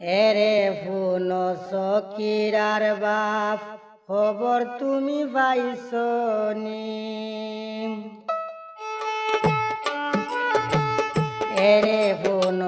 এরে ফুন সকিরার বাপ খবর তুমি পাইছনি এরে ফুন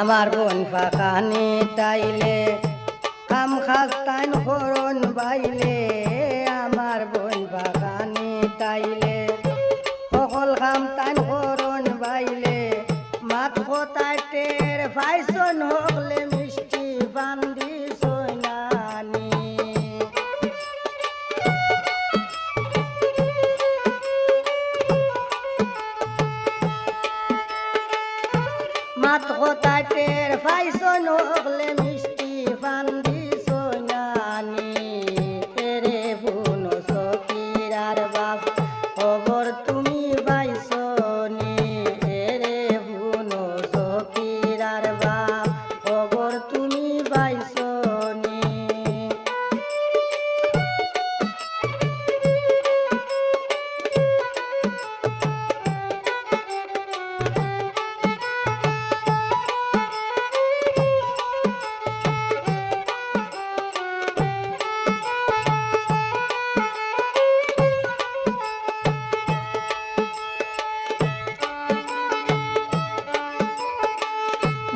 আমার বোন ফাঁকানি তাইলে কাম খাস তাইন হরণ বাইলে। আমার বোন ফাঁকানি তাইলে, সকল কাম তাইন হরণ বাইলে। মাত কোথায় টের ফাইসন হকলে মিষ্টি বান্দি মাত টের ফাইসন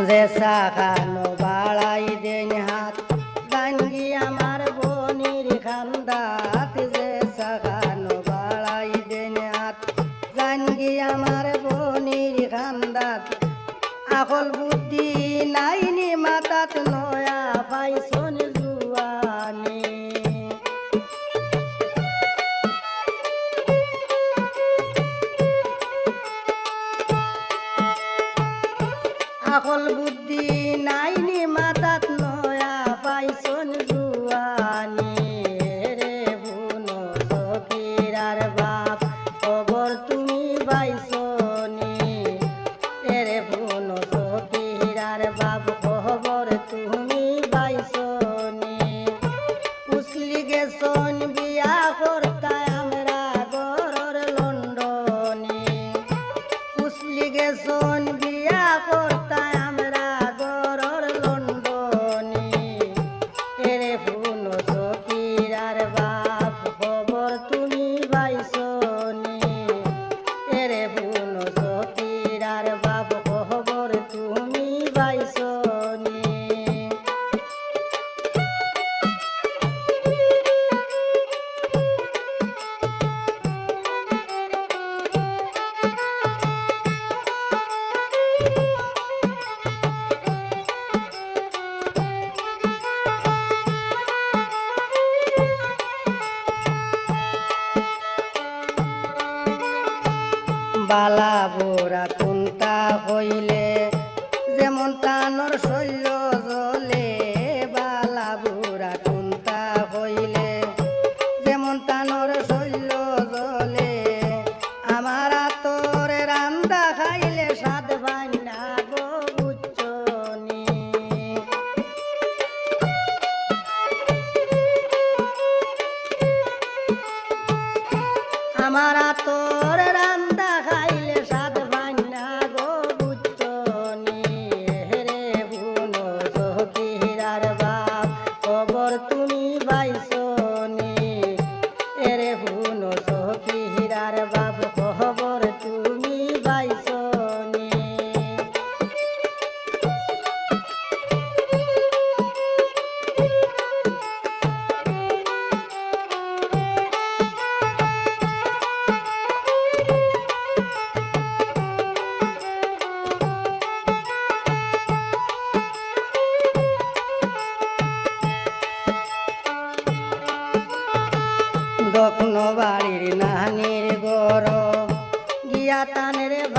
যে সাখানো বাড়াই দেন হাত গাঙ্গি আমার বনির খান্দাত যে সাখানো বাড়াই দেন হাত গাঙ্গি আমার আকল বুদ্ধি নাইনি মাতাত নয়া পাইছন এরে বালা বোরা তুন্তা হইলে, যেমন তানর শৈল জলে বালা বোরা তুন্তা হইলে, যেমন তানর শৈল জলে আমার তোরে রান্দা খাইলে সাত ভাইনা গো আমার তোর বাপ খবর তুমি বাইসনে দক্ষিণ বাড়ি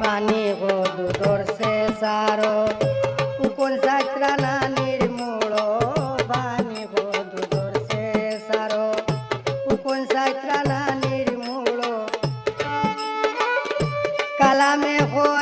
পানি গো দুটোর সে সারো উকুন সাত্রা না নির্মূল পানি গো দুটোর সে সারো উকুন সাত্রা না নির্মূল কালামে হয়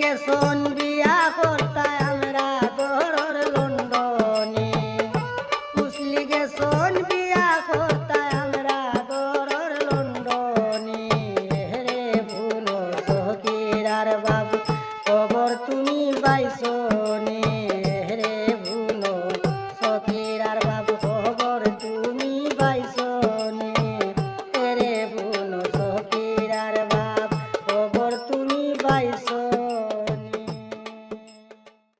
গেছন সন্ধিয়া করতায় আমরা।